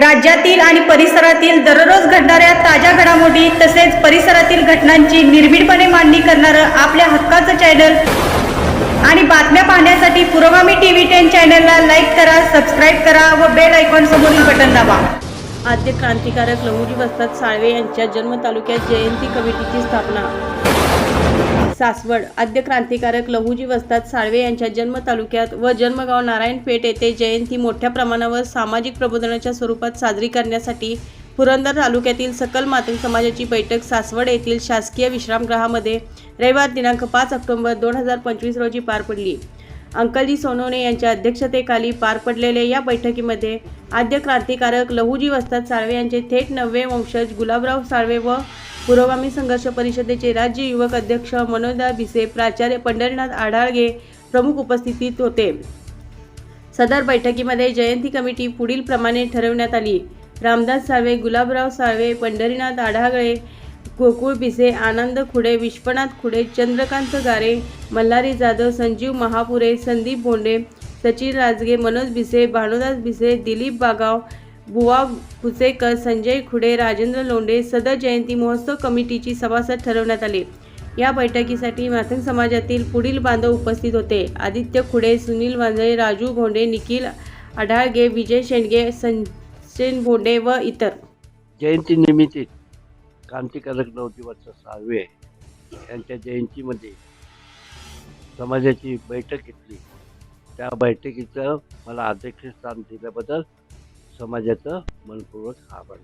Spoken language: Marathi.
राज्यातील आणि परिसरातील दररोज घडणाऱ्या ताज्या घडामोडी तसेच परिसरातील घटनांची निर्भीडपणे मांडणी करणारं आपल्या हक्काचं चॅनल आणि बातम्या पाहण्यासाठी पुरोगामी टी व्ही टेन चॅनलला लाईक करा सबस्क्राईब करा व बेल आयकॉन समोरील बटन दाबा. आद्य क्रांतिकारक लहुजी वस्ताद साळवे यांच्या जन्म तालुक्यात जयंती कमिटीची स्थापना. सासवड. आद्य क्रांतिकारक लहुजी वस्ताद साळवे यांच्या जन्म तालुक्यात व जन्मगाव नारायणपेठ येथे जयंती मोठ्या प्रमाणावर सामाजिक प्रबोधनाच्या स्वरूपात साजरी करण्यासाठी पुरंदर तालुक्यातील सकल मातंग समाजाची बैठक सासवड येथील शासकीय विश्रामगृहामध्ये रविवार दिनांक पाच ऑक्टोबर दोन हजार पंचवीस रोजी पार पडली. अंकलजी सोनवणे यांच्या अध्यक्षतेखाली पार पडलेल्या या बैठकीमध्ये आद्य क्रांतिकारक लहुजी वस्ताद साळवे यांचे थेट नववे वंशज गुलाबराव साळवे व पुरोगामी संघर्ष परिषदेचे राज्य युवक अध्यक्ष मनोदा भिसे प्राचार्य पंढरीनाथ आढाळगे प्रमुख उपस्थितीत होते. सदर बैठकीमध्ये जयंती कमिटी पुढील प्रमाणे ठरवण्यात आली. रामदास साळवे गुलाबराव साळवे पंढरीनाथ आढागळे गोकुळ भिसे आनंद खुडे विश्वनाथ खुडे चंद्रकांत गारे मल्हारी जाधव संजीव महापुरे संदीप भोंडे सचिन राजगे मनोज भिसे भानुदास भिसे दिलीप बागाव बुवा कुचेकर संजय खुडे राजेंद्र लोंढे सदर जयंती महोत्सव कमिटीची सभासद ठरवण्यात आले. या बैठकीसाठी माथंग समाजातील पुढील बांधव उपस्थित होते. आदित्य खुडे सुनील वांजळे राजू भोंडे निखिल आढाळगे विजय शेंडगे सचिन भोंडे व इतर. जयंतीनिमित्त क्रांतिकारक नव्हती वर्ष साळवे यांच्या जयंतीमध्ये समाजाची बैठक घेतली. त्या बैठकीचं मला अध्यक्षस्थान दिल्याबद्दल समाजाचं मनपूर्वक आभार.